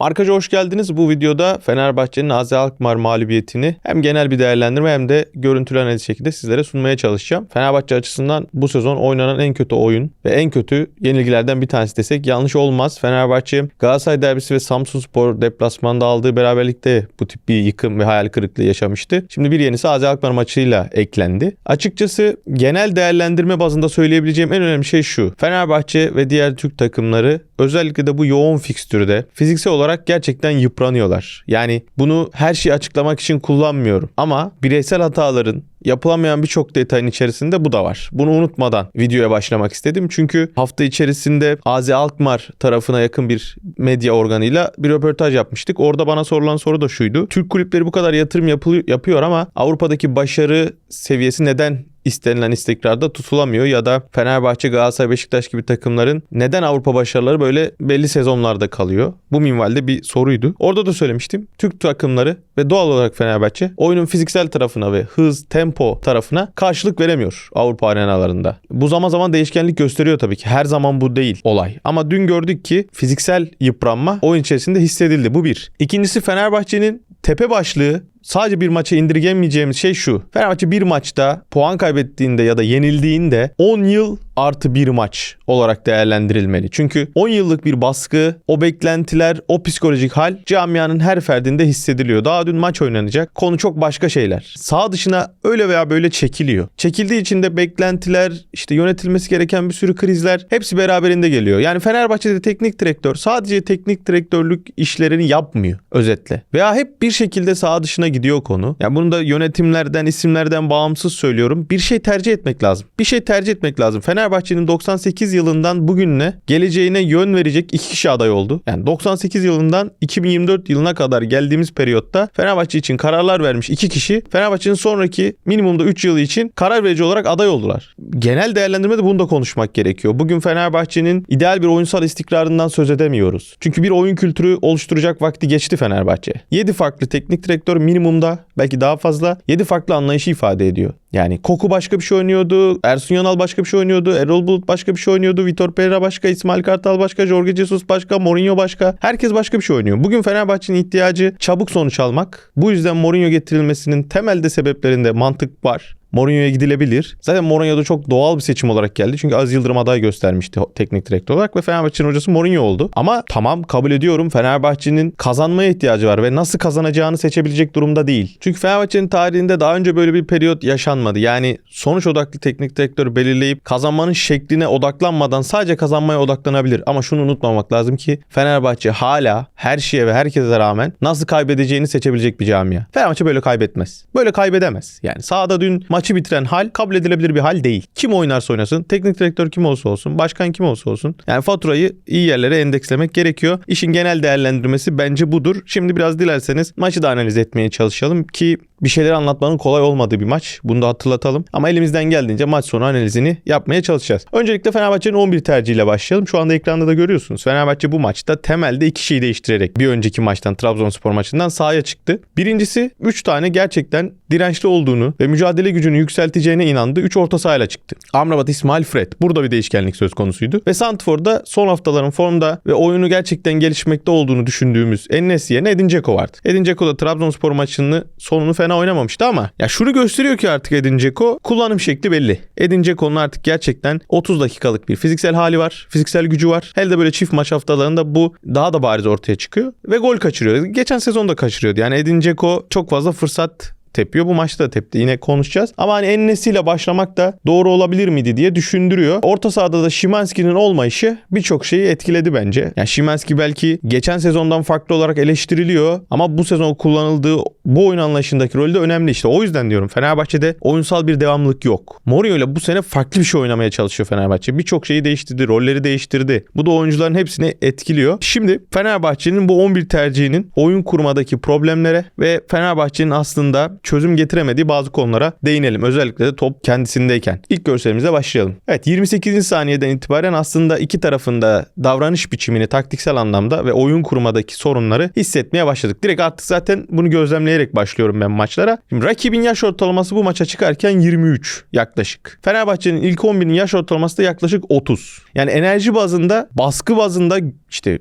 Markaca hoş geldiniz. Bu videoda Fenerbahçe'nin AZ Alkmaar mağlubiyetini hem genel bir değerlendirme hem de görüntülü analiz şekilde sizlere sunmaya çalışacağım. Fenerbahçe açısından bu sezon oynanan en kötü oyun ve en kötü yenilgilerden bir tanesi desek yanlış olmaz. Fenerbahçe Galatasaray derbisi ve Samsunspor deplasmanda aldığı beraberlikte bu tip bir yıkım ve hayal kırıklığı yaşamıştı. Şimdi bir yenisi AZ Alkmaar maçıyla eklendi. Açıkçası genel değerlendirme bazında söyleyebileceğim en önemli şey şu. Fenerbahçe ve diğer Türk takımları özellikle de bu yoğun fikstürde fiziksel olarak gerçekten yıpranıyorlar. Yani bunu her şeyi açıklamak için kullanmıyorum ama bireysel hataların yapılamayan birçok detayın içerisinde bu da var. Bunu unutmadan videoya başlamak istedim. Çünkü hafta içerisinde AZ Alkmaar tarafına yakın bir medya organıyla bir röportaj yapmıştık. Orada bana sorulan soru da şuydu. Türk kulüpleri bu kadar yatırım yapıyor ama Avrupa'daki başarı seviyesi neden istenilen istikrarda tutulamıyor ya da Fenerbahçe, Galatasaray, Beşiktaş gibi takımların neden Avrupa başarıları böyle belli sezonlarda kalıyor? Bu minvalde bir soruydu. Orada da söylemiştim. Türk takımları ve doğal olarak Fenerbahçe oyunun fiziksel tarafına ve hız, tempo tarafına karşılık veremiyor Avrupa arenalarında. Bu zaman zaman değişkenlik gösteriyor tabii ki. Her zaman bu değil olay. Ama dün gördük ki fiziksel yıpranma oyun içerisinde hissedildi. Bu bir. İkincisi Fenerbahçe'nin tepe başlığı sadece bir maça indirgemeyeceğimiz şey şu. Fenerbahçe bir maçta puan kaybettiğinde ya da yenildiğinde 10 yıl artı bir maç olarak değerlendirilmeli. Çünkü 10 yıllık bir baskı, o beklentiler, o psikolojik hal camianın her ferdinde hissediliyor. Daha dün maç oynanacak. Konu çok başka şeyler. Sağ dışına öyle veya böyle çekiliyor. Çekildiği için de beklentiler, işte yönetilmesi gereken bir sürü krizler hepsi beraberinde geliyor. Yani Fenerbahçe'de teknik direktör sadece teknik direktörlük işlerini yapmıyor özetle. Veya hep bir şekilde sağ dışına gidiyor konu. Yani bunu da yönetimlerden, isimlerden bağımsız söylüyorum. Bir şey tercih etmek lazım. Bir şey tercih etmek lazım. Fenerbahçe'nin 98 yılından bugününe geleceğine yön verecek iki kişi aday oldu. Yani 98 yılından 2024 yılına kadar geldiğimiz periyotta Fenerbahçe için kararlar vermiş iki kişi Fenerbahçe'nin sonraki minimumda 3 yılı için karar verici olarak aday oldular. Genel değerlendirmede bunu da konuşmak gerekiyor. Bugün Fenerbahçe'nin ideal bir oyunsal istikrarından söz edemiyoruz. Çünkü bir oyun kültürü oluşturacak vakti geçti Fenerbahçe. 7 farklı teknik direktör minimumda belki daha fazla 7 farklı anlayışı ifade ediyor. Yani Koku başka bir şey oynuyordu. Ersun Yanal başka bir şey oynuyordu. Erol Bulut başka bir şey oynuyordu. Vitor Pereira başka. İsmail Kartal başka. Jorge Jesus başka. Mourinho başka. Herkes başka bir şey oynuyor. Bugün Fenerbahçe'nin ihtiyacı çabuk sonuç almak. Bu yüzden Mourinho getirilmesinin temelde sebeplerinde mantık var. Mourinho'ya gidilebilir. Zaten Mourinho da çok doğal bir seçim olarak geldi. Çünkü Az Yıldırım aday göstermişti teknik direktör olarak ve Fenerbahçe'nin hocası Mourinho oldu. Ama tamam kabul ediyorum Fenerbahçe'nin kazanmaya ihtiyacı var ve nasıl kazanacağını seçebilecek durumda değil. Çünkü Fenerbahçe'nin tarihinde daha önce böyle bir periyot yaşanmadı. Yani sonuç odaklı teknik direktörü belirleyip kazanmanın şekline odaklanmadan sadece kazanmaya odaklanabilir. Ama şunu unutmamak lazım ki Fenerbahçe hala her şeye ve herkese rağmen nasıl kaybedeceğini seçebilecek bir camia. Fenerbahçe böyle kaybetmez. Böyle kaybedemez. Yani sahada dün maçı bitiren hal kabul edilebilir bir hal değil. Kim oynarsa oynasın, teknik direktör kim olsa olsun, başkan kim olsa olsun. Yani faturayı iyi yerlere endekslemek gerekiyor. İşin genel değerlendirmesi bence budur. Şimdi biraz dilerseniz maçı da analiz etmeye çalışalım ki bir şeyleri anlatmanın kolay olmadığı bir maç. Bunu da hatırlatalım. Ama elimizden geldiğince maç sonu analizini yapmaya çalışacağız. Öncelikle Fenerbahçe'nin 11 tercihiyle başlayalım. Şu anda ekranda da görüyorsunuz. Fenerbahçe bu maçta temelde iki şeyi değiştirerek bir önceki maçtan Trabzonspor maçından sahaya çıktı. Birincisi 3 tane gerçekten dirençli olduğunu ve mücadele gücünü yükselteceğine inandı. 3 orta sahayla çıktı. Amrabat, İsmail, Fred. Burada bir değişkenlik söz konusuydu. Ve Santfor'da son haftaların formda ve oyunu gerçekten gelişmekte olduğunu düşündüğümüz Enes yerine Edin Dzeko vardı. Edin Dzeko da Trabzonspor maçını sonunu fena oynamamıştı ama ya şunu gösteriyor ki artık Edin Dzeko kullanım şekli belli. Edin Dzeko'nun artık gerçekten 30 dakikalık bir fiziksel hali var. Fiziksel gücü var. Hele de böyle çift maç haftalarında bu daha da bariz ortaya çıkıyor. Ve gol kaçırıyor. Geçen sezon da kaçırıyordu. Yani Edin Dzeko çok fazla fırsat tepiyor. Bu maçta da tepti. Yine konuşacağız. Ama hani Ennesi'yle başlamak da doğru olabilir miydi diye düşündürüyor. Orta sahada da Şimanski'nin olmayışı birçok şeyi etkiledi bence. Yani Şimanski belki geçen sezondan farklı olarak eleştiriliyor ama bu sezon kullanıldığı bu oyun anlayışındaki rolü de önemli işte. O yüzden diyorum Fenerbahçe'de oyunsal bir devamlılık yok. Mourinho ile bu sene farklı bir şey oynamaya çalışıyor Fenerbahçe. Birçok şeyi değiştirdi, rolleri değiştirdi. Bu da oyuncuların hepsini etkiliyor. Şimdi Fenerbahçe'nin bu 11 tercihinin oyun kurmadaki problemlere ve Fenerbahçe'nin aslında çözüm getiremediği bazı konulara değinelim. Özellikle de top kendisindeyken. İlk görselimize başlayalım. Evet 28. saniyeden itibaren aslında iki tarafında davranış biçimini taktiksel anlamda ve oyun kurmadaki sorunları hissetmeye başladık. Direkt artık zaten bunu gözlemleyerek başlıyorum ben maçlara. Şimdi rakibin yaş ortalaması bu maça çıkarken 23 yaklaşık. Fenerbahçe'nin ilk 11'in yaş ortalaması da yaklaşık 30. Yani enerji bazında, baskı bazında işte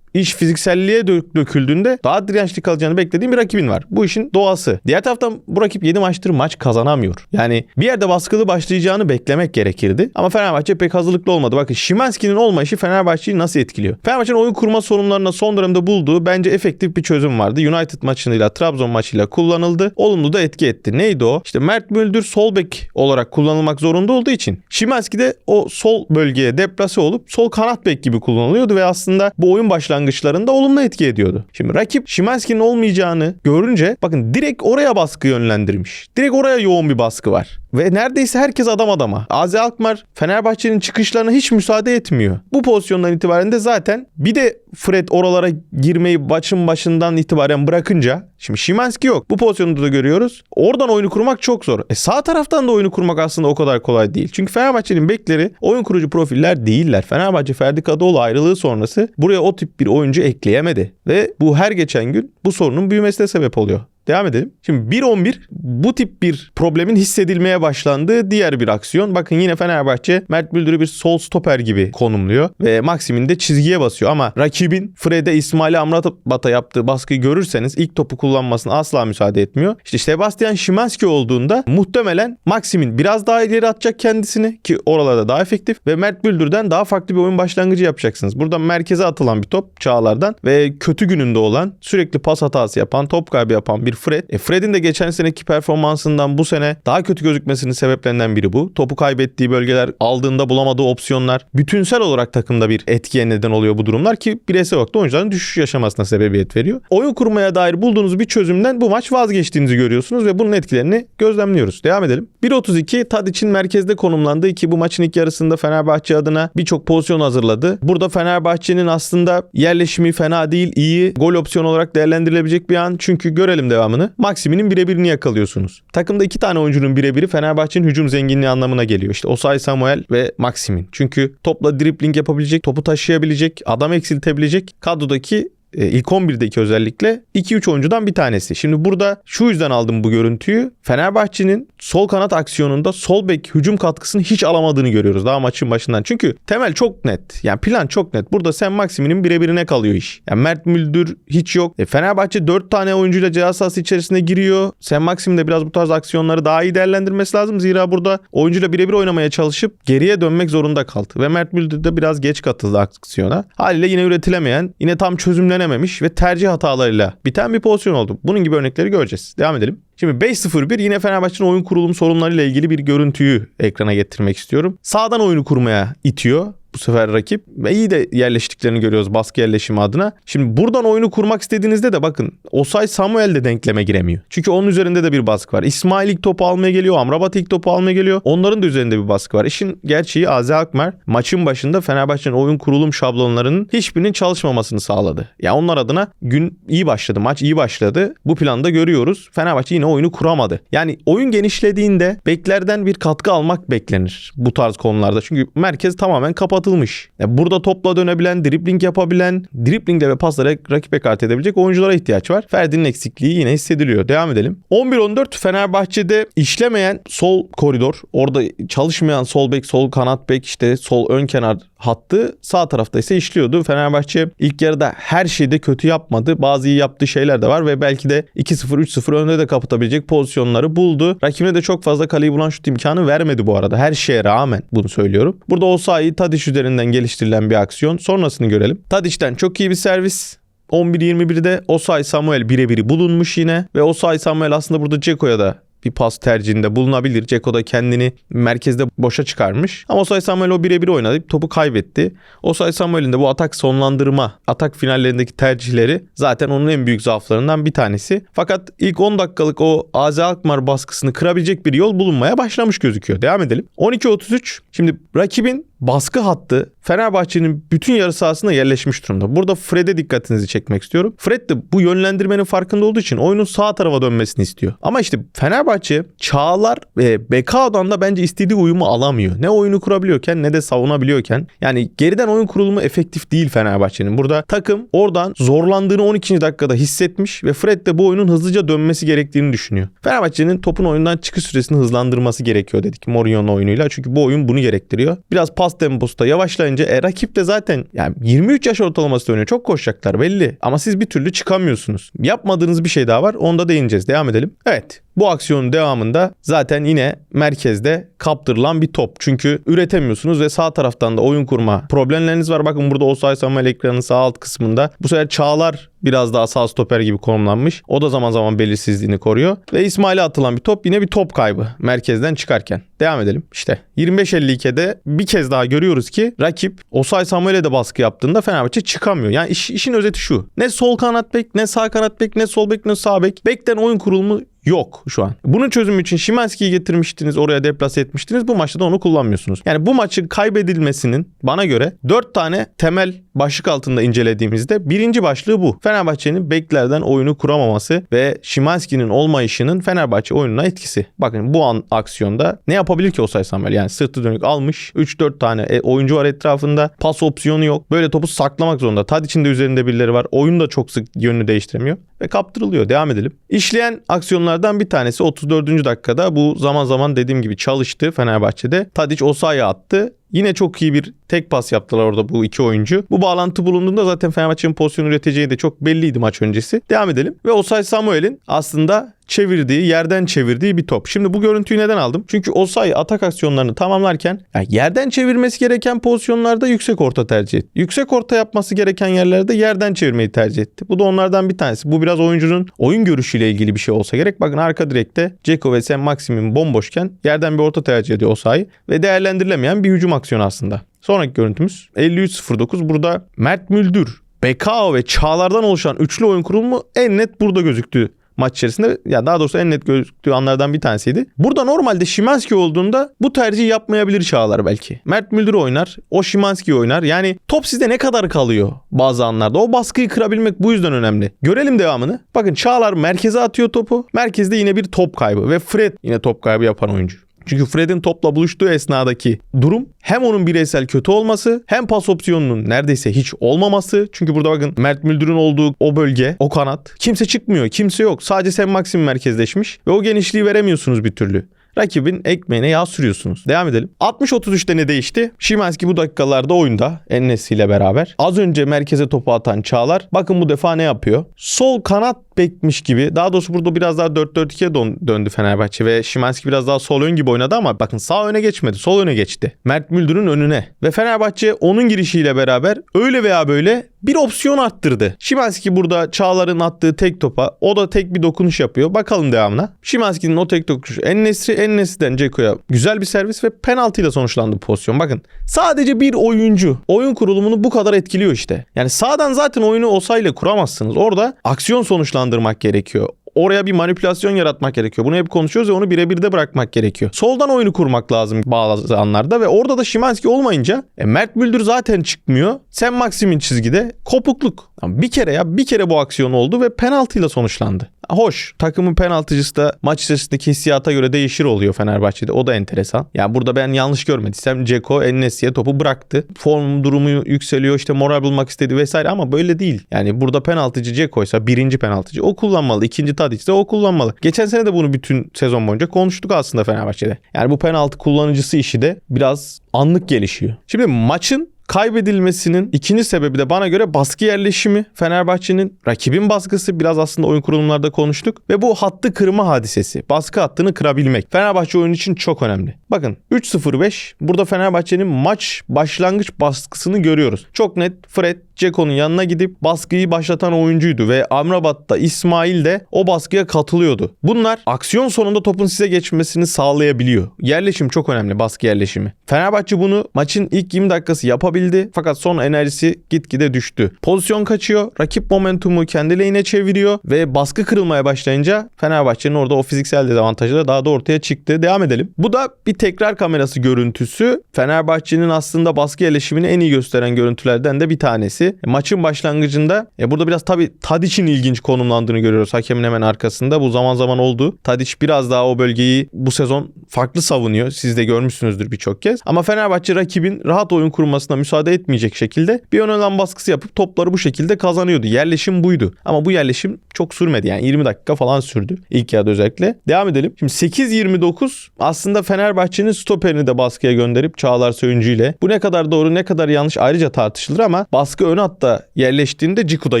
iş fizikselliğe dö- döküldüğünde daha dirençli kalacağını beklediğin bir rakibin var. Bu işin doğası. Diğer taraftan bu rakip 7 maçtır maç kazanamıyor. Yani bir yerde baskılı başlayacağını beklemek gerekirdi. Ama Fenerbahçe pek hazırlıklı olmadı. Bakın Şimanski'nin olmayışı Fenerbahçe'yi nasıl etkiliyor? Fenerbahçe'nin oyun kurma sorunlarına son dönemde bulduğu bence efektif bir çözüm vardı. United maçıyla Trabzon maçıyla kullanıldı. Olumlu da etki etti. Neydi o? İşte Mert Müldür sol bek olarak kullanılmak zorunda olduğu için Şimanski de o sol bölgeye deplase olup sol kanat bek gibi kullanılıyordu ve aslında bu oyun başlangıçlarında olumlu etki ediyordu. Şimdi rakip Şimanski'nin olmayacağını görünce bakın direkt oraya baskı yönlendirmiş. Direkt oraya yoğun bir baskı var. Ve neredeyse herkes adam adama. Azi Alkmaar Fenerbahçe'nin çıkışlarına hiç müsaade etmiyor. Bu pozisyondan itibaren de zaten bir de Fred oralara girmeyi başın başından itibaren bırakınca şimdi Şimanski yok. Bu pozisyonda da görüyoruz. Oradan oyunu kurmak çok zor. E sağ taraftan da oyunu kurmak aslında o kadar kolay değil. Çünkü Fenerbahçe'nin bekleri oyun kurucu profiller değiller. Fenerbahçe Ferdi Kadıoğlu ayrılığı sonrası buraya o tip bir oyuncu ekleyemedi. Ve bu her geçen gün bu sorunun büyümesine sebep oluyor. Devam edelim. Şimdi 1-11 bu tip bir problemin hissedilmeye başlandığı diğer bir aksiyon. Bakın yine Fenerbahçe Mert Müldür'ü bir sol stoper gibi konumluyor ve Maxim'in de çizgiye basıyor ama rakibin Fred'e İsmail Amrabat'a yaptığı baskıyı görürseniz ilk topu kullanmasına asla müsaade etmiyor. İşte Sebastian Szymanski olduğunda muhtemelen Maxim'in biraz daha ileri atacak kendisini ki oralarda daha efektif ve Mert Müldür'den daha farklı bir oyun başlangıcı yapacaksınız. Burada merkeze atılan bir top Çağlar'dan ve kötü gününde olan sürekli pas hatası yapan top kaybı yapan bir Fred. E Fred'in de geçen seneki performansından bu sene daha kötü gözükmesinin sebeplerinden biri bu. Topu kaybettiği bölgeler, aldığında bulamadığı opsiyonlar bütünsel olarak takımda bir etkiye neden oluyor bu durumlar ki bireysel olarak da oyuncuların düşüş yaşamasına sebebiyet veriyor. Oyun kurmaya dair bulduğunuz bir çözümden bu maç vazgeçtiğinizi görüyorsunuz ve bunun etkilerini gözlemliyoruz. Devam edelim. 1.32 Tadic'in merkezde konumlandığı ki bu maçın ilk yarısında Fenerbahçe adına birçok pozisyon hazırladı. Burada Fenerbahçe'nin aslında yerleşimi fena değil, iyi. Gol opsiyonu olarak değerlendirilebilecek bir an. Çünkü görelim devamını. Maksiminin birebirini yakalıyorsunuz. Takımda iki tane oyuncunun birebiri Fenerbahçe'nin hücum zenginliği anlamına geliyor. İşte Osay Samuel ve Maximin. Çünkü topla dribling yapabilecek, topu taşıyabilecek, adam eksiltebilecek kadrodaki ilk 11'deki özellikle 2-3 oyuncudan bir tanesi. Şimdi burada şu yüzden aldım bu görüntüyü. Fenerbahçe'nin sol kanat aksiyonunda sol bek hücum katkısını hiç alamadığını görüyoruz daha maçın başından. Çünkü temel çok net. Yani plan çok net. Burada Sen Maximin'in birebirine kalıyor iş. Yani Mert Müldür hiç yok. E, Fenerbahçe 4 tane oyuncuyla ceza sahası içerisine giriyor. Sen Maxim de biraz bu tarz aksiyonları daha iyi değerlendirmesi lazım. Zira burada oyuncuyla birebir oynamaya çalışıp geriye dönmek zorunda kaldı. Ve Mert Müldür de biraz geç katıldı aksiyona. Haliyle yine üretilemeyen, yine tam çözümlenememiş ve tercih hatalarıyla biten bir pozisyon oldu. Bunun gibi örnekleri göreceğiz. Devam edelim. Şimdi 5-0-1 yine Fenerbahçe'nin oyun kurulum sorunlarıyla ilgili bir görüntüyü ekrana getirmek istiyorum. Sağdan oyunu kurmaya itiyor bu sefer rakip ve iyi de yerleştiklerini görüyoruz baskı yerleşimi adına. Şimdi buradan oyunu kurmak istediğinizde de bakın Osay Samuel de denkleme giremiyor. Çünkü onun üzerinde de bir baskı var. İsmail ilk topu almaya geliyor. Amrabat ilk topu almaya geliyor. Onların da üzerinde bir baskı var. İşin gerçeği Azi Akmer maçın başında Fenerbahçe'nin oyun kurulum şablonlarının hiçbirinin çalışmamasını sağladı. Ya yani onlar adına gün iyi başladı. Maç iyi başladı. Bu planda görüyoruz. Fenerbahçe yine oyunu kuramadı. Yani oyun genişlediğinde beklerden bir katkı almak beklenir bu tarz konularda. Çünkü merkez tamamen kapatılmış. Yani burada topla dönebilen, dribling yapabilen, driblingle ve paslara rakip ekart edebilecek oyunculara ihtiyaç var. Ferdi'nin eksikliği yine hissediliyor. Devam edelim. 11-14 Fenerbahçe'de işlemeyen sol koridor, orada çalışmayan sol bek, sol kanat bek, işte sol ön kenar hattı sağ tarafta ise işliyordu. Fenerbahçe ilk yarıda her şeyde kötü yapmadı. Bazı iyi yaptığı şeyler de var ve belki de 2-0 3-0 önde de kapatabilecek pozisyonları buldu. Rakibine de çok fazla kaleyi bulan şut imkanı vermedi bu arada. Her şeye rağmen bunu söylüyorum. Burada Osayi Tadiş üzerinden geliştirilen bir aksiyon. Sonrasını görelim. Tadiş'ten çok iyi bir servis. 11-21'de Osay Samuel birebiri bulunmuş yine ve Osay Samuel aslında burada Ceko'ya da bir pas tercihinde bulunabilir. Ceko da kendini merkezde boşa çıkarmış. Ama Osay Samuel o birebir oynadı. Topu kaybetti. Osay Samuel'in de bu atak sonlandırma, atak finallerindeki tercihleri zaten onun en büyük zaaflarından bir tanesi. Fakat ilk 10 dakikalık o Azi Alkmaar baskısını kırabilecek bir yol bulunmaya başlamış gözüküyor. Devam edelim. 12-33. Şimdi rakibin baskı hattı Fenerbahçe'nin bütün yarı sahasında yerleşmiş durumda. Burada Fred'e dikkatinizi çekmek istiyorum. Fred de bu yönlendirmenin farkında olduğu için oyunun sağ tarafa dönmesini istiyor. Ama işte Fenerbahçe Çağlar ve Bekao'dan da bence istediği uyumu alamıyor. Ne oyunu kurabiliyorken ne de savunabiliyorken. Yani geriden oyun kurulumu efektif değil Fenerbahçe'nin. Burada takım oradan zorlandığını 12. dakikada hissetmiş ve Fred de bu oyunun hızlıca dönmesi gerektiğini düşünüyor. Fenerbahçe'nin topun oyundan çıkış süresini hızlandırması gerekiyor dedik Mourinho'nun oyunuyla. Çünkü bu oyun bunu gerektiriyor. Biraz pas pas temposu da yavaşlayınca e, rakip de zaten yani 23 yaş ortalaması oynuyor. Çok koşacaklar belli. Ama siz bir türlü çıkamıyorsunuz. Yapmadığınız bir şey daha var. Onda değineceğiz. Devam edelim. Evet. Bu aksiyonun devamında zaten yine merkezde kaptırılan bir top. Çünkü üretemiyorsunuz ve sağ taraftan da oyun kurma problemleriniz var. Bakın burada Osay Samuel ekranın sağ alt kısmında. Bu sefer Çağlar biraz daha sağ stoper gibi konumlanmış. O da zaman zaman belirsizliğini koruyor. Ve İsmail'e atılan bir top yine bir top kaybı merkezden çıkarken. Devam edelim. İşte 25-52'de bir kez daha görüyoruz ki rakip Osay Samuel'e de baskı yaptığında Fenerbahçe çıkamıyor. Yani iş, işin özeti şu. Ne sol kanat bek, ne sağ kanat bek, ne sol bek, ne sağ bek. Bekten oyun kurulumu yok şu an. Bunun çözümü için Şimanski'yi getirmiştiniz, oraya deplase etmiştiniz. Bu maçta da onu kullanmıyorsunuz. Yani bu maçın kaybedilmesinin bana göre 4 tane temel başlık altında incelediğimizde birinci başlığı bu. Fenerbahçe'nin beklerden oyunu kuramaması ve Şimanski'nin olmayışının Fenerbahçe oyununa etkisi. Bakın bu an aksiyonda ne yapabilir ki Osay Samuel? Yani sırtı dönük almış. 3-4 tane e, oyuncu var etrafında. Pas opsiyonu yok. Böyle topu saklamak zorunda. Tadic'in de üzerinde birileri var. Oyun da çok sık yönünü değiştiremiyor. Ve kaptırılıyor. Devam edelim. İşleyen aksiyonlardan bir tanesi 34. dakikada bu zaman zaman dediğim gibi çalıştı Fenerbahçe'de. Tadic Osay'a attı. Yine çok iyi bir tek pas yaptılar orada bu iki oyuncu. Bu bağlantı bulunduğunda zaten Fenerbahçe'nin pozisyon üreteceği de çok belliydi maç öncesi. Devam edelim. Ve Osay Samuel'in aslında çevirdiği, yerden çevirdiği bir top. Şimdi bu görüntüyü neden aldım? Çünkü Osay atak aksiyonlarını tamamlarken yani yerden çevirmesi gereken pozisyonlarda yüksek orta tercih etti. Yüksek orta yapması gereken yerlerde yerden çevirmeyi tercih etti. Bu da onlardan bir tanesi. Bu biraz oyuncunun oyun görüşüyle ilgili bir şey olsa gerek. Bakın arka direkte Ceko ve Sen Maxim'in bomboşken yerden bir orta tercih ediyor Osay ve değerlendirilemeyen bir hücum aksiyonu aslında. Sonraki görüntümüz 53.09. Burada Mert Müldür, Bekao ve Çağlar'dan oluşan üçlü oyun kurulumu en net burada gözüktü maç içerisinde. Ya daha doğrusu en net gözüktüğü anlardan bir tanesiydi. Burada normalde Şimanski olduğunda bu tercihi yapmayabilir Çağlar belki. Mert Müldür oynar. O Şimanski oynar. Yani top sizde ne kadar kalıyor bazı anlarda. O baskıyı kırabilmek bu yüzden önemli. Görelim devamını. Bakın Çağlar merkeze atıyor topu. Merkezde yine bir top kaybı ve Fred yine top kaybı yapan oyuncu. Çünkü Fred'in topla buluştuğu esnadaki durum hem onun bireysel kötü olması hem pas opsiyonunun neredeyse hiç olmaması. Çünkü burada bakın Mert Müldür'ün olduğu o bölge, o kanat kimse çıkmıyor, kimse yok. Sadece Sen Maxim merkezleşmiş ve o genişliği veremiyorsunuz bir türlü rakibin ekmeğine yağ sürüyorsunuz. Devam edelim. 60-33'te ne değişti? Şimanski bu dakikalarda oyunda Ennesi ile beraber. Az önce merkeze topu atan Çağlar. Bakın bu defa ne yapıyor? Sol kanat bekmiş gibi. Daha doğrusu burada biraz daha 4-4-2'ye döndü Fenerbahçe ve Şimanski biraz daha sol ön gibi oynadı ama bakın sağ öne geçmedi. Sol öne geçti. Mert Müldür'ün önüne. Ve Fenerbahçe onun girişiyle beraber öyle veya böyle bir opsiyon arttırdı. Şimanski burada Çağlar'ın attığı tek topa o da tek bir dokunuş yapıyor. Bakalım devamına. Şimanski'nin o tek dokunuşu Ennesri Ennesi'den Ceko'ya güzel bir servis ve penaltıyla sonuçlandı pozisyon. Bakın sadece bir oyuncu oyun kurulumunu bu kadar etkiliyor işte. Yani sağdan zaten oyunu Osay'la kuramazsınız. Orada aksiyon sonuçlandırmak gerekiyor oraya bir manipülasyon yaratmak gerekiyor. Bunu hep konuşuyoruz ve onu birebir de bırakmak gerekiyor. Soldan oyunu kurmak lazım bazı anlarda ve orada da Şimanski olmayınca e, Mert Müldür zaten çıkmıyor. Sen Maxim'in çizgide kopukluk. bir kere ya bir kere bu aksiyon oldu ve penaltıyla sonuçlandı. Hoş takımın penaltıcısı da maç içerisindeki hissiyata göre değişir oluyor Fenerbahçe'de. O da enteresan. Yani burada ben yanlış görmediysem Ceko Ennesi'ye topu bıraktı. Form durumu yükseliyor işte moral bulmak istedi vesaire ama böyle değil. Yani burada penaltıcı Ceko'ysa birinci penaltıcı o kullanmalı. ikinci Tadic de o kullanmalı. Geçen sene de bunu bütün sezon boyunca konuştuk aslında Fenerbahçe'de. Yani bu penaltı kullanıcısı işi de biraz anlık gelişiyor. Şimdi maçın kaybedilmesinin ikinci sebebi de bana göre baskı yerleşimi. Fenerbahçe'nin rakibin baskısı biraz aslında oyun kurulumlarda konuştuk. Ve bu hattı kırma hadisesi. Baskı hattını kırabilmek. Fenerbahçe oyun için çok önemli. Bakın 3-0-5 burada Fenerbahçe'nin maç başlangıç baskısını görüyoruz. Çok net Fred Ceko'nun yanına gidip baskıyı başlatan oyuncuydu ve Amrabat'ta İsmail de o baskıya katılıyordu. Bunlar aksiyon sonunda topun size geçmesini sağlayabiliyor. Yerleşim çok önemli baskı yerleşimi. Fenerbahçe bunu maçın ilk 20 dakikası yapabildi fakat son enerjisi gitgide düştü. Pozisyon kaçıyor, rakip momentumu kendi lehine çeviriyor ve baskı kırılmaya başlayınca Fenerbahçe'nin orada o fiziksel dezavantajı da daha da ortaya çıktı. Devam edelim. Bu da bir tekrar kamerası görüntüsü. Fenerbahçe'nin aslında baskı yerleşimini en iyi gösteren görüntülerden de bir tanesi. Tanesi. E, maçın başlangıcında e, burada biraz tabii Tadic'in ilginç konumlandığını görüyoruz hakemin hemen arkasında. Bu zaman zaman oldu. Tadic biraz daha o bölgeyi bu sezon farklı savunuyor. Siz de görmüşsünüzdür birçok kez. Ama Fenerbahçe rakibin rahat oyun kurmasına müsaade etmeyecek şekilde bir ön alan baskısı yapıp topları bu şekilde kazanıyordu. Yerleşim buydu. Ama bu yerleşim çok sürmedi. Yani 20 dakika falan sürdü. İlk yarıda özellikle. Devam edelim. Şimdi 8-29 aslında Fenerbahçe'nin stoperini de baskıya gönderip Çağlar Söyüncü ile. Bu ne kadar doğru ne kadar yanlış ayrıca tartışılır ama baskı hatta yerleştiğinde Ciku'da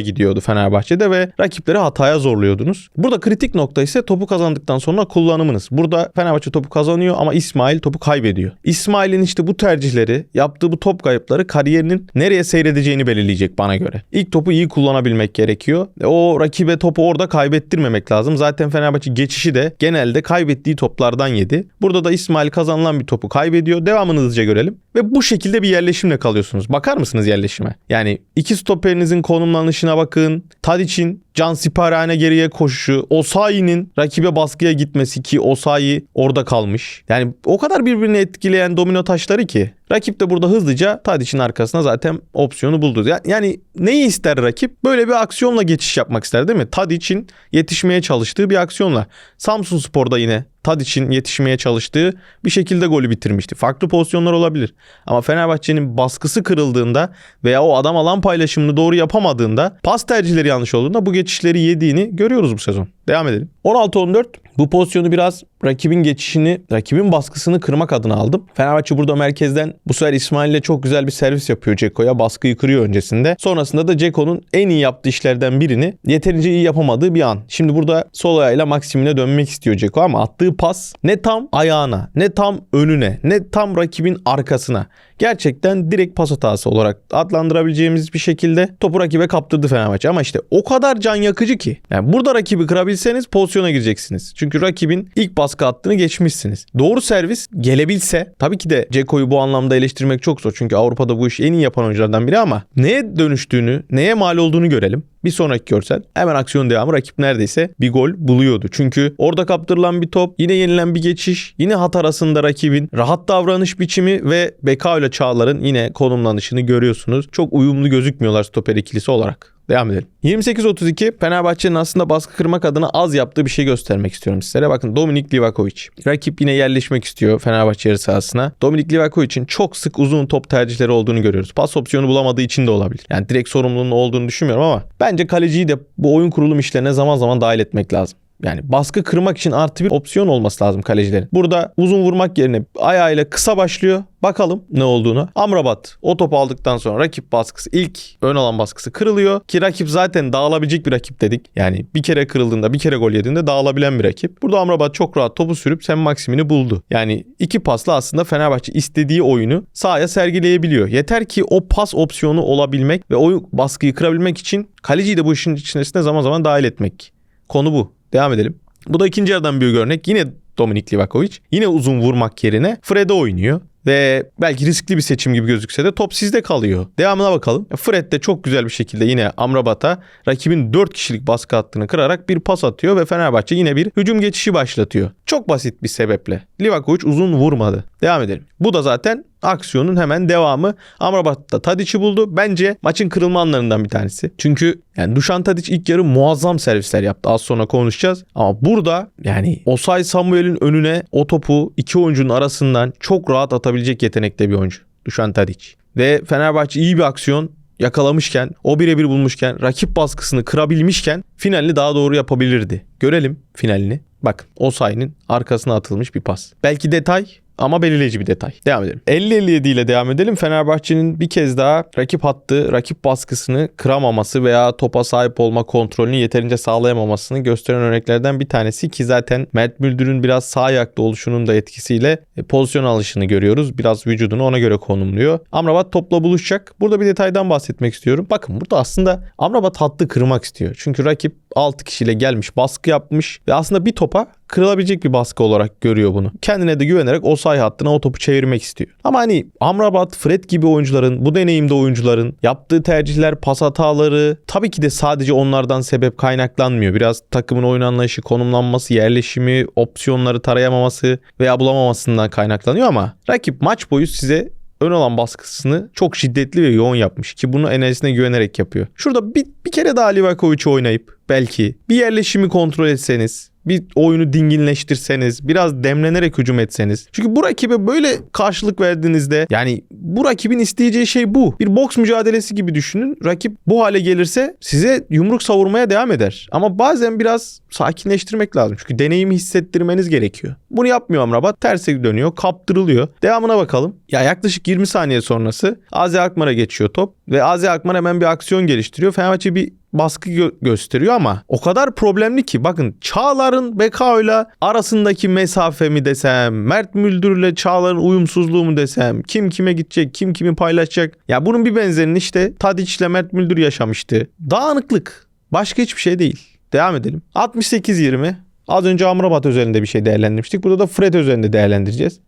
gidiyordu Fenerbahçe'de ve rakipleri hataya zorluyordunuz. Burada kritik nokta ise topu kazandıktan sonra kullanımınız. Burada Fenerbahçe topu kazanıyor ama İsmail topu kaybediyor. İsmail'in işte bu tercihleri, yaptığı bu top kayıpları kariyerinin nereye seyredeceğini belirleyecek bana göre. İlk topu iyi kullanabilmek gerekiyor. O rakibe topu orada kaybettirmemek lazım. Zaten Fenerbahçe geçişi de genelde kaybettiği toplardan yedi. Burada da İsmail kazanılan bir topu kaybediyor. Devamını hızlıca görelim. Ve bu şekilde bir yerleşimle kalıyorsunuz. Bakar mısınız yerleşime? Yani iki stoperinizin konumlanışına bakın. Tadic'in can siparhane geriye koşuşu, Osayi'nin rakibe baskıya gitmesi ki Osayi orada kalmış. Yani o kadar birbirini etkileyen domino taşları ki rakip de burada hızlıca Tadic'in arkasına zaten opsiyonu buldu. Yani neyi ister rakip? Böyle bir aksiyonla geçiş yapmak ister değil mi? Tadic'in yetişmeye çalıştığı bir aksiyonla. Samsun Spor'da yine Tadic'in yetişmeye çalıştığı bir şekilde golü bitirmişti. Farklı pozisyonlar olabilir. Ama Fenerbahçe'nin baskısı kırıldığında veya o adam alan paylaşımını doğru yapamadığında pas tercihleri yanlış olduğunda bu geçişleri yediğini görüyoruz bu sezon. Devam edelim. 16-14 bu pozisyonu biraz rakibin geçişini, rakibin baskısını kırmak adına aldım. Fenerbahçe burada merkezden bu sefer İsmail ile çok güzel bir servis yapıyor Ceko'ya. Baskıyı kırıyor öncesinde. Sonrasında da Ceko'nun en iyi yaptığı işlerden birini yeterince iyi yapamadığı bir an. Şimdi burada sol ayağıyla Maksim'ine dönmek istiyor Ceko ama attığı pas ne tam ayağına, ne tam önüne, ne tam rakibin arkasına. Gerçekten direkt pas hatası olarak adlandırabileceğimiz bir şekilde topu rakibe kaptırdı Fenerbahçe. Ama işte o kadar can yakıcı ki. Yani burada rakibi kırabilseniz pozisyona gireceksiniz. Çünkü rakibin ilk baskı hattını geçmişsiniz. Doğru servis gelebilse tabii ki de Ceko'yu bu anlamda eleştirmek çok zor. Çünkü Avrupa'da bu işi en iyi yapan oyunculardan biri ama neye dönüştüğünü, neye mal olduğunu görelim. Bir sonraki görsel hemen aksiyon devamı rakip neredeyse bir gol buluyordu. Çünkü orada kaptırılan bir top, yine yenilen bir geçiş, yine hat arasında rakibin rahat davranış biçimi ve Beka ile Çağlar'ın yine konumlanışını görüyorsunuz. Çok uyumlu gözükmüyorlar stoper ikilisi olarak. Devam edelim. 28-32 Fenerbahçe'nin aslında baskı kırmak adına az yaptığı bir şey göstermek istiyorum sizlere. Bakın Dominik Livakovic. Rakip yine yerleşmek istiyor Fenerbahçe yarı sahasına. Dominik Livakovic'in çok sık uzun top tercihleri olduğunu görüyoruz. Pas opsiyonu bulamadığı için de olabilir. Yani direkt sorumluluğunun olduğunu düşünmüyorum ama bence kaleciyi de bu oyun kurulum işlerine zaman zaman dahil etmek lazım. Yani baskı kırmak için artı bir opsiyon olması lazım kalecilerin. Burada uzun vurmak yerine ayağıyla kısa başlıyor. Bakalım ne olduğunu. Amrabat o topu aldıktan sonra rakip baskısı ilk ön alan baskısı kırılıyor. Ki rakip zaten dağılabilecek bir rakip dedik. Yani bir kere kırıldığında bir kere gol yediğinde dağılabilen bir rakip. Burada Amrabat çok rahat topu sürüp sen maksimini buldu. Yani iki pasla aslında Fenerbahçe istediği oyunu sahaya sergileyebiliyor. Yeter ki o pas opsiyonu olabilmek ve o baskıyı kırabilmek için kaleciyi de bu işin içerisine zaman zaman dahil etmek. Konu bu. Devam edelim. Bu da ikinci yarıdan bir örnek. Yine Dominik Livakovic. Yine uzun vurmak yerine Fred'e oynuyor. Ve belki riskli bir seçim gibi gözükse de top sizde kalıyor. Devamına bakalım. Fred de çok güzel bir şekilde yine Amrabat'a rakibin 4 kişilik baskı hattını kırarak bir pas atıyor ve Fenerbahçe yine bir hücum geçişi başlatıyor. Çok basit bir sebeple. Livakovic uzun vurmadı. Devam edelim. Bu da zaten aksiyonun hemen devamı. Amrabat da Tadic'i buldu. Bence maçın kırılma anlarından bir tanesi. Çünkü yani Dušan Tadic ilk yarı muazzam servisler yaptı. Az sonra konuşacağız. Ama burada yani Osay Samuel'in önüne o topu iki oyuncunun arasından çok rahat atabilecek yetenekte bir oyuncu. Dušan Tadic. Ve Fenerbahçe iyi bir aksiyon yakalamışken, o birebir bulmuşken, rakip baskısını kırabilmişken finalini daha doğru yapabilirdi. Görelim finalini. Bakın Osay'ın arkasına atılmış bir pas. Belki detay ama belirleyici bir detay. Devam edelim. 50-57 ile devam edelim. Fenerbahçe'nin bir kez daha rakip hattı, rakip baskısını kıramaması veya topa sahip olma kontrolünü yeterince sağlayamamasını gösteren örneklerden bir tanesi ki zaten Mert Müldür'ün biraz sağ ayakta oluşunun da etkisiyle e, pozisyon alışını görüyoruz. Biraz vücudunu ona göre konumluyor. Amrabat topla buluşacak. Burada bir detaydan bahsetmek istiyorum. Bakın burada aslında Amrabat hattı kırmak istiyor. Çünkü rakip 6 kişiyle gelmiş, baskı yapmış ve aslında bir topa kırılabilecek bir baskı olarak görüyor bunu. Kendine de güvenerek o say hattına o topu çevirmek istiyor. Ama hani Amrabat, Fred gibi oyuncuların, bu deneyimde oyuncuların yaptığı tercihler, pas hataları tabii ki de sadece onlardan sebep kaynaklanmıyor. Biraz takımın oyun anlayışı, konumlanması, yerleşimi, opsiyonları tarayamaması veya bulamamasından kaynaklanıyor ama rakip maç boyu size ön alan baskısını çok şiddetli ve yoğun yapmış ki bunu enerjisine güvenerek yapıyor. Şurada bir, bir kere daha Livakovic'i oynayıp belki bir yerleşimi kontrol etseniz bir oyunu dinginleştirseniz, biraz demlenerek hücum etseniz. Çünkü bu rakibe böyle karşılık verdiğinizde yani bu rakibin isteyeceği şey bu. Bir boks mücadelesi gibi düşünün. Rakip bu hale gelirse size yumruk savurmaya devam eder. Ama bazen biraz sakinleştirmek lazım. Çünkü deneyimi hissettirmeniz gerekiyor. Bunu yapmıyor Amrabat. Terse dönüyor, kaptırılıyor. Devamına bakalım. Ya yaklaşık 20 saniye sonrası Azi Akmar'a geçiyor top ve Azi Akmar hemen bir aksiyon geliştiriyor. Fenerbahçe bir baskı gö- gösteriyor ama o kadar problemli ki bakın Çağlar'ın Bekao'yla arasındaki mesafe mi desem, Mert Müldür'le Çağlar'ın uyumsuzluğu mu desem, kim kime gidecek, kim kimi paylaşacak. Ya bunun bir benzerini işte Tadiç'le Mert Müldür yaşamıştı. Dağınıklık. Başka hiçbir şey değil. Devam edelim. 68-20. Az önce Amrabat özelinde bir şey değerlendirmiştik. Burada da Fred özelinde değerlendireceğiz.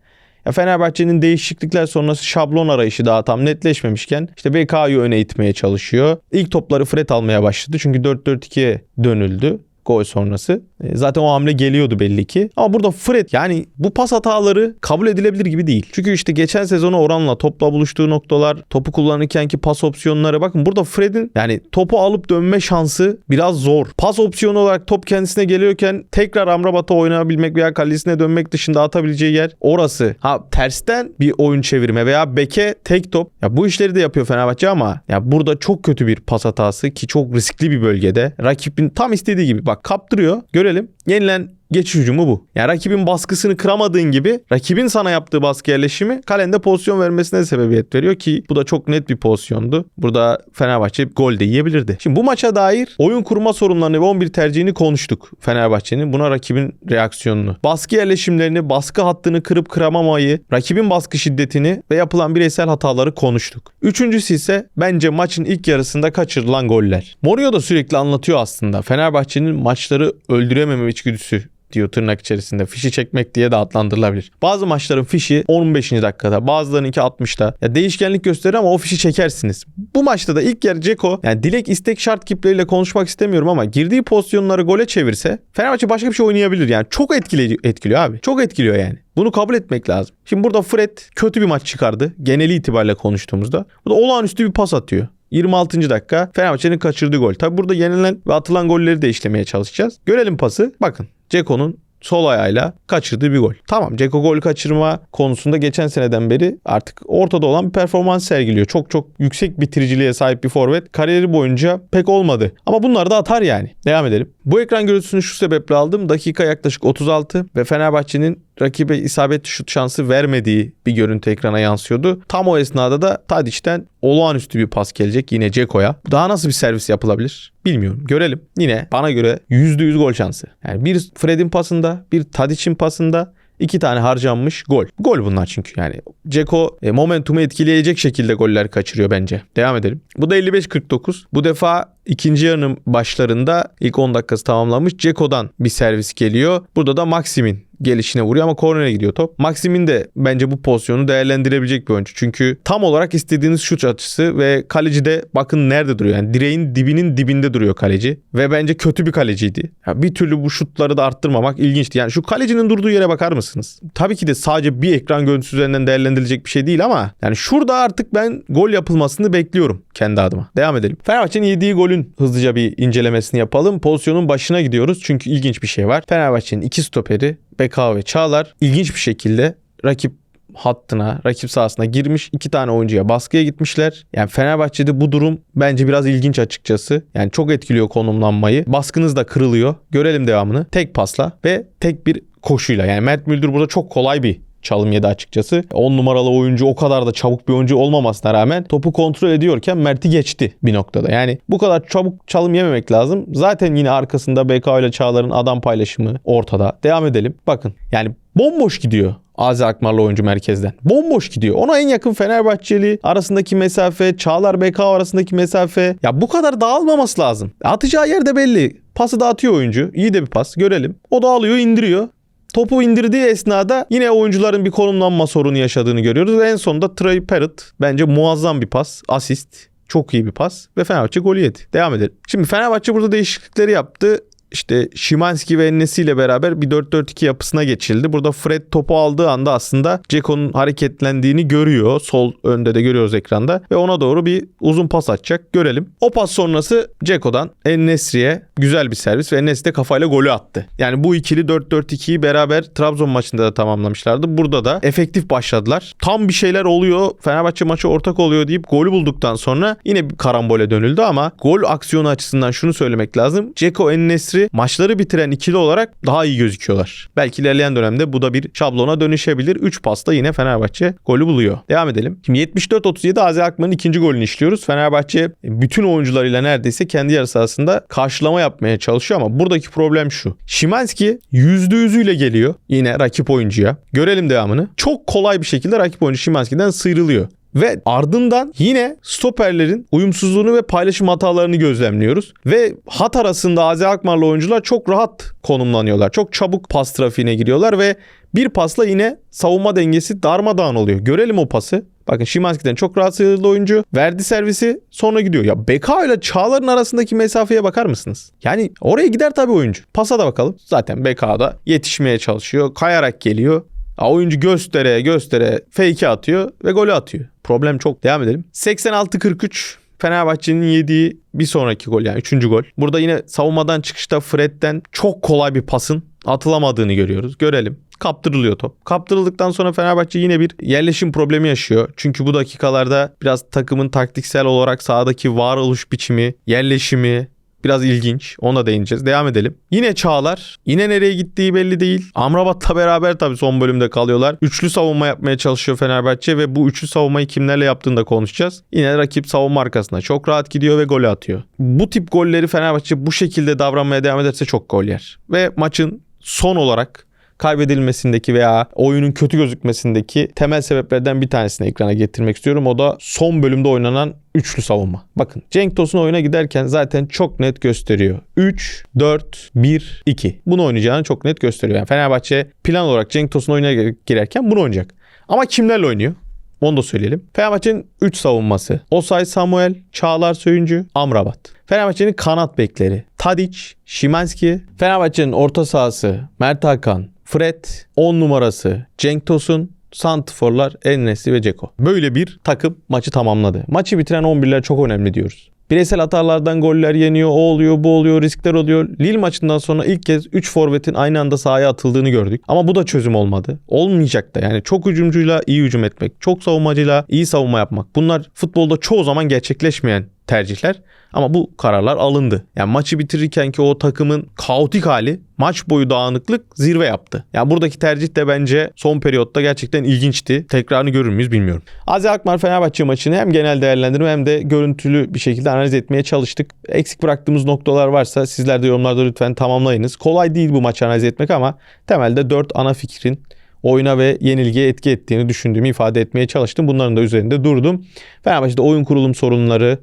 Ya Fenerbahçe'nin değişiklikler sonrası şablon arayışı daha tam netleşmemişken işte BK'yı öne itmeye çalışıyor. İlk topları Fred almaya başladı çünkü 4-4-2'ye dönüldü gol sonrası. E, Zaten o hamle geliyordu belli ki. Ama burada Fred yani bu pas hataları kabul edilebilir gibi değil. Çünkü işte geçen sezona oranla topla buluştuğu noktalar, topu kullanırkenki pas opsiyonları bakın burada Fred'in yani topu alıp dönme şansı biraz zor. Pas opsiyonu olarak top kendisine geliyorken tekrar Amrabat'a oynayabilmek veya kalesine dönmek dışında atabileceği yer orası. Ha tersten bir oyun çevirme veya beke tek top. Ya bu işleri de yapıyor Fenerbahçe ama ya burada çok kötü bir pas hatası ki çok riskli bir bölgede. Rakibin tam istediği gibi bak kaptırıyor. Görelim. Yenilen geçiş hücumu bu. Yani rakibin baskısını kıramadığın gibi rakibin sana yaptığı baskı yerleşimi kalende pozisyon vermesine sebebiyet veriyor ki bu da çok net bir pozisyondu. Burada Fenerbahçe gol de yiyebilirdi. Şimdi bu maça dair oyun kurma sorunlarını ve 11 tercihini konuştuk Fenerbahçe'nin. Buna rakibin reaksiyonunu. Baskı yerleşimlerini, baskı hattını kırıp kıramamayı, rakibin baskı şiddetini ve yapılan bireysel hataları konuştuk. Üçüncüsü ise bence maçın ilk yarısında kaçırılan goller. Mourinho da sürekli anlatıyor aslında. Fenerbahçe'nin maçları öldürememe içgüdüsü diyor tırnak içerisinde. Fişi çekmek diye de adlandırılabilir. Bazı maçların fişi 15. dakikada bazılarınınki 60'ta. Ya değişkenlik gösterir ama o fişi çekersiniz. Bu maçta da ilk yarı Ceko yani dilek istek şart kipleriyle konuşmak istemiyorum ama girdiği pozisyonları gole çevirse Fenerbahçe başka bir şey oynayabilir. Yani çok etkili, etkiliyor abi. Çok etkiliyor yani. Bunu kabul etmek lazım. Şimdi burada Fred kötü bir maç çıkardı. Geneli itibariyle konuştuğumuzda. Bu da olağanüstü bir pas atıyor. 26. dakika Fenerbahçe'nin kaçırdığı gol. Tabi burada yenilen ve atılan golleri de işlemeye çalışacağız. Görelim pası. Bakın Ceko'nun sol ayağıyla kaçırdığı bir gol. Tamam Ceko gol kaçırma konusunda geçen seneden beri artık ortada olan bir performans sergiliyor. Çok çok yüksek bitiriciliğe sahip bir forvet. Kariyeri boyunca pek olmadı. Ama bunlar da atar yani. Devam edelim. Bu ekran görüntüsünü şu sebeple aldım. Dakika yaklaşık 36 ve Fenerbahçe'nin rakibe isabetli şut şansı vermediği bir görüntü ekrana yansıyordu. Tam o esnada da Tadiç'ten olağanüstü bir pas gelecek yine Ceko'ya. Daha nasıl bir servis yapılabilir? Bilmiyorum. Görelim. Yine bana göre %100 gol şansı. Yani bir Fred'in pasında, bir Tadiç'in pasında İki tane harcanmış gol. Gol bunlar çünkü yani. Ceko e, momentumu etkileyecek şekilde goller kaçırıyor bence. Devam edelim. Bu da 55-49. Bu defa ikinci yarının başlarında ilk 10 dakikası tamamlanmış. Ceko'dan bir servis geliyor. Burada da Maxim'in gelişine vuruyor ama kornere gidiyor top. Maxim'in de bence bu pozisyonu değerlendirebilecek bir oyuncu. Çünkü tam olarak istediğiniz şut açısı ve kaleci de bakın nerede duruyor. Yani direğin dibinin dibinde duruyor kaleci. Ve bence kötü bir kaleciydi. Ya bir türlü bu şutları da arttırmamak ilginçti. Yani şu kalecinin durduğu yere bakar mısınız? Tabii ki de sadece bir ekran görüntüsü üzerinden değerlendirilecek bir şey değil ama yani şurada artık ben gol yapılmasını bekliyorum kendi adıma. Devam edelim. Fenerbahçe'nin yediği golün hızlıca bir incelemesini yapalım. Pozisyonun başına gidiyoruz çünkü ilginç bir şey var. Fenerbahçe'nin iki stoperi Beka ve Çağlar ilginç bir şekilde rakip hattına, rakip sahasına girmiş. iki tane oyuncuya baskıya gitmişler. Yani Fenerbahçe'de bu durum bence biraz ilginç açıkçası. Yani çok etkiliyor konumlanmayı. Baskınız da kırılıyor. Görelim devamını. Tek pasla ve tek bir koşuyla. Yani Mert Müldür burada çok kolay bir çalım yedi açıkçası. 10 numaralı oyuncu o kadar da çabuk bir oyuncu olmamasına rağmen topu kontrol ediyorken Mert'i geçti bir noktada. Yani bu kadar çabuk çalım yememek lazım. Zaten yine arkasında BK ile Çağlar'ın adam paylaşımı ortada. Devam edelim. Bakın yani bomboş gidiyor. Azi Akmar'la oyuncu merkezden. Bomboş gidiyor. Ona en yakın Fenerbahçeli arasındaki mesafe, Çağlar BK arasındaki mesafe. Ya bu kadar dağılmaması lazım. Atacağı yer de belli. Pası dağıtıyor oyuncu. İyi de bir pas. Görelim. O da alıyor, indiriyor. Topu indirdiği esnada yine oyuncuların bir konumlanma sorunu yaşadığını görüyoruz. En sonunda Trey Parrott bence muazzam bir pas, asist. Çok iyi bir pas ve Fenerbahçe golü yedi. Devam edelim. Şimdi Fenerbahçe burada değişiklikleri yaptı. İşte Şimanski ve Ennesi ile beraber bir 4-4-2 yapısına geçildi. Burada Fred topu aldığı anda aslında Ceko'nun hareketlendiğini görüyor. Sol önde de görüyoruz ekranda. Ve ona doğru bir uzun pas atacak. Görelim. O pas sonrası Ceko'dan Ennesri'ye güzel bir servis ve Ennesi de kafayla golü attı. Yani bu ikili 4-4-2'yi beraber Trabzon maçında da tamamlamışlardı. Burada da efektif başladılar. Tam bir şeyler oluyor. Fenerbahçe maçı ortak oluyor deyip golü bulduktan sonra yine bir karambole dönüldü ama gol aksiyonu açısından şunu söylemek lazım. Ceko Ennesri maçları bitiren ikili olarak daha iyi gözüküyorlar. Belki ilerleyen dönemde bu da bir şablona dönüşebilir. 3 pasta yine Fenerbahçe golü buluyor. Devam edelim. Şimdi 74-37 Azi Akman'ın ikinci golünü işliyoruz. Fenerbahçe bütün oyuncularıyla neredeyse kendi yarı sahasında karşılama yapmaya çalışıyor ama buradaki problem şu. Şimanski yüzde yüzüyle geliyor yine rakip oyuncuya. Görelim devamını. Çok kolay bir şekilde rakip oyuncu Şimanski'den sıyrılıyor. Ve ardından yine stoperlerin uyumsuzluğunu ve paylaşım hatalarını gözlemliyoruz. Ve hat arasında Azi Akmar'la oyuncular çok rahat konumlanıyorlar. Çok çabuk pas trafiğine giriyorlar ve bir pasla yine savunma dengesi darmadağın oluyor. Görelim o pası. Bakın Şimanski'den çok rahat sıyrıldı oyuncu. Verdi servisi sonra gidiyor. Ya Beka ile Çağlar'ın arasındaki mesafeye bakar mısınız? Yani oraya gider tabii oyuncu. Pasa da bakalım. Zaten Beka da yetişmeye çalışıyor. Kayarak geliyor. Ya oyuncu göstere göstere fake atıyor ve golü atıyor. Problem çok. Devam edelim. 86-43 Fenerbahçe'nin yediği bir sonraki gol yani üçüncü gol. Burada yine savunmadan çıkışta Fred'den çok kolay bir pasın atılamadığını görüyoruz. Görelim. Kaptırılıyor top. Kaptırıldıktan sonra Fenerbahçe yine bir yerleşim problemi yaşıyor. Çünkü bu dakikalarda biraz takımın taktiksel olarak sahadaki varoluş biçimi, yerleşimi, Biraz ilginç. Ona değineceğiz. Devam edelim. Yine Çağlar. Yine nereye gittiği belli değil. Amrabat'la beraber tabii son bölümde kalıyorlar. Üçlü savunma yapmaya çalışıyor Fenerbahçe ve bu üçlü savunmayı kimlerle yaptığını da konuşacağız. Yine rakip savunma arkasına çok rahat gidiyor ve gol atıyor. Bu tip golleri Fenerbahçe bu şekilde davranmaya devam ederse çok gol yer. Ve maçın son olarak kaybedilmesindeki veya oyunun kötü gözükmesindeki temel sebeplerden bir tanesini ekrana getirmek istiyorum. O da son bölümde oynanan üçlü savunma. Bakın Cenk Tosun oyuna giderken zaten çok net gösteriyor. 3, 4, 1, 2. Bunu oynayacağını çok net gösteriyor. Yani Fenerbahçe plan olarak Cenk Tosun oyuna girerken bunu oynayacak. Ama kimlerle oynuyor? Onu da söyleyelim. Fenerbahçe'nin 3 savunması. Osay Samuel, Çağlar Söyüncü, Amrabat. Fenerbahçe'nin kanat bekleri. Tadic, Şimanski. Fenerbahçe'nin orta sahası Mert Hakan, Fred, 10 numarası Cenk Tosun, Santiforlar, Ennesi ve Ceko. Böyle bir takım maçı tamamladı. Maçı bitiren 11'ler çok önemli diyoruz. Bireysel hatalardan goller yeniyor, o oluyor, bu oluyor, riskler oluyor. Lille maçından sonra ilk kez 3 forvetin aynı anda sahaya atıldığını gördük. Ama bu da çözüm olmadı. Olmayacak da yani çok hücumcuyla iyi hücum etmek, çok savunmacıyla iyi savunma yapmak. Bunlar futbolda çoğu zaman gerçekleşmeyen tercihler. Ama bu kararlar alındı. Yani maçı bitirirken ki o takımın kaotik hali maç boyu dağınıklık zirve yaptı. Yani buradaki tercih de bence son periyotta gerçekten ilginçti. Tekrarını görür müyüz bilmiyorum. Azi Akmar Fenerbahçe maçını hem genel değerlendirme hem de görüntülü bir şekilde analiz etmeye çalıştık. Eksik bıraktığımız noktalar varsa sizler de yorumlarda lütfen tamamlayınız. Kolay değil bu maçı analiz etmek ama temelde 4 ana fikrin oyuna ve yenilgiye etki ettiğini düşündüğümü ifade etmeye çalıştım. Bunların da üzerinde durdum. Fenerbahçe'de oyun kurulum sorunları,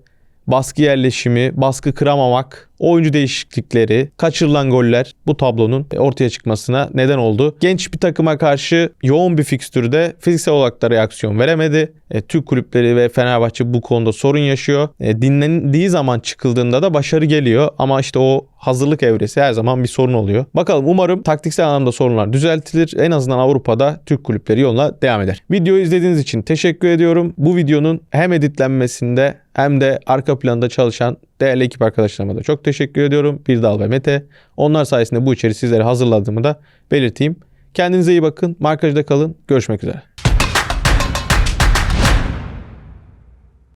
baskı yerleşimi, baskı kıramamak, oyuncu değişiklikleri, kaçırılan goller bu tablonun ortaya çıkmasına neden oldu. Genç bir takıma karşı yoğun bir fikstürde fiziksel olarak da reaksiyon veremedi. E, Türk kulüpleri ve Fenerbahçe bu konuda sorun yaşıyor. E, dinlendiği zaman çıkıldığında da başarı geliyor ama işte o hazırlık evresi her zaman bir sorun oluyor. Bakalım umarım taktiksel anlamda sorunlar düzeltilir. En azından Avrupa'da Türk kulüpleri yoluna devam eder. Videoyu izlediğiniz için teşekkür ediyorum. Bu videonun hem editlenmesinde hem de arka planda çalışan değerli ekip arkadaşlarıma da çok teşekkür ediyorum. Bir Dal ve Mete. Onlar sayesinde bu içeriği sizlere hazırladığımı da belirteyim. Kendinize iyi bakın. Markajda kalın. Görüşmek üzere.